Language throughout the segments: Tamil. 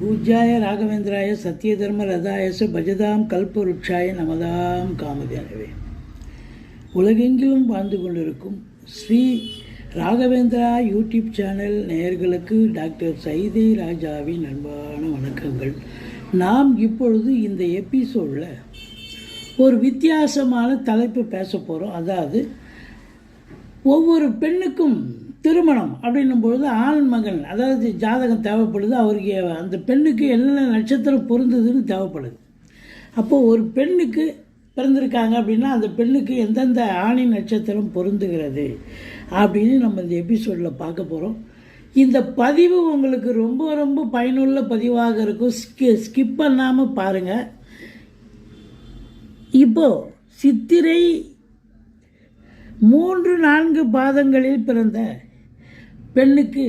பூஜ்யாய ராகவேந்திராய சத்யதர்ம ரதாயச பஜதாம் கல்பருட்சாய நமதாம் காமதேனவே. உலகெங்கிலும் வாழ்ந்து கொண்டிருக்கும் ஸ்ரீ ராகவேந்திரா யூடியூப் சேனல் நேயர்களுக்கு டாக்டர் சைதை ராஜாவின் அன்பான வணக்கங்கள். நாம் இப்பொழுது இந்த எபிசோடில் ஒரு வித்தியாசமான தலைப்பு பேச போகிறோம் அதாவது ஒவ்வொரு பெண்ணுக்கும் திருமணம் அப்படின்னும் பொழுது ஆண் மகன் அதாவது ஜாதகம் தேவைப்படுது அவருக்கு அந்த பெண்ணுக்கு என்னென்ன நட்சத்திரம் பொருந்ததுன்னு தேவைப்படுது. அப்போது ஒரு பெண்ணுக்கு பிறந்திருக்காங்க அப்படின்னா அந்த பெண்ணுக்கு எந்தெந்த ஆணின் நட்சத்திரம் பொருந்துகிறது அப்படின்னு நம்ம இந்த எபிசோடில் பார்க்க போகிறோம் இந்த பதிவு உங்களுக்கு ரொம்ப ரொம்ப பயனுள்ள பதிவாக இருக்கும். ஸ்கி ஸ்கிப் பண்ணாமல் பாருங்கள் இப்போது சித்திரை மூன்று நான்கு பாதங்களில் பிறந்த பெண்ணுக்கு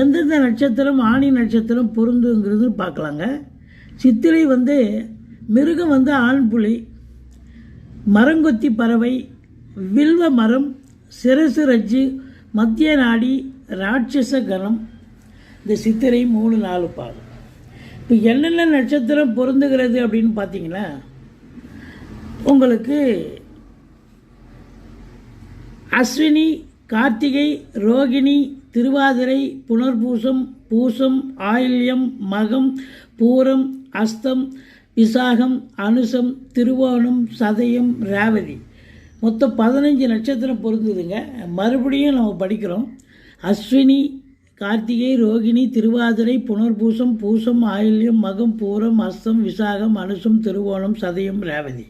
எந்தெந்த நட்சத்திரம் ஆணி நட்சத்திரம் பொருந்துங்கிறது பார்க்கலாங்க. சித்திரை வந்து மிருகம் வந்து ஆண் புலி மரங்கொத்தி பறவை வில்வ மரம் சிரசு ரஜ்ஜு மத்திய நாடி ராட்சச கணம். இந்த சித்திரை மூணு நாலு பாதம் இப்போ என்னென்ன நட்சத்திரம் பொருந்துகிறது அப்படின்னு பார்த்தீங்கன்னா உங்களுக்கு அஸ்வினி கார்த்திகை ரோகிணி திருவாதிரை புனர்பூசம் பூசம் ஆயில்யம் மகம் பூரம் அஸ்தம் விசாகம் அனுசம் திருவோணம் சதயம் ரேவதி. மொத்தம் பதினஞ்சு நட்சத்திரம் பொருந்துதுங்க. மறுபடியும் நம்ம படிக்கிறோம். அஸ்வினி கார்த்திகை ரோகிணி திருவாதிரை புனர்பூசம் பூசம் ஆயில்யம் மகம் பூரம் அஸ்தம் விசாகம் அனுசம் திருவோணம் சதயம் ரேவதி.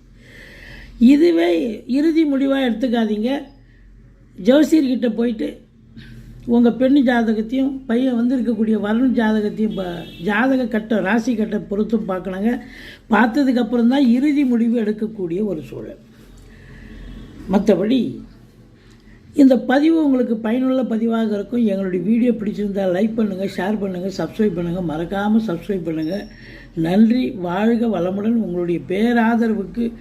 இதுவே இறுதி முடிவாக எடுத்துக்காதீங்க. ஜோசியர்கிட்ட போயிட்டு உங்கள் பெண் ஜாதகத்தையும் பையன் வந்து இருக்கக்கூடிய வருண் ஜாதகத்தையும் ப- ஜாதக கட்ட ராசி கட்ட பொறுத்தும் பார்க்கணுங்க பார்த்ததுக்கப்புறம் தான் இறுதி முடிவு எடுக்கக்கூடிய ஒரு சூழல். மற்றபடி இந்த பதிவு உங்களுக்கு பயனுள்ள பதிவாக இருக்கும். எங்களுடைய வீடியோ பிடிச்சிருந்தால் லைக் பண்ணுங்கள் ஷேர் பண்ணுங்கள் சப்ஸ்கிரைப் பண்ணுங்கள் மறக்காமல் சப்ஸ்கிரைப் பண்ணுங்கள் நன்றி வாழ்க வளமுடன். உங்களுடைய பேராதரவுக்கு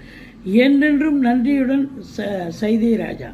என்றென்றும் நன்றியுடன் ச சைதை ராஜா.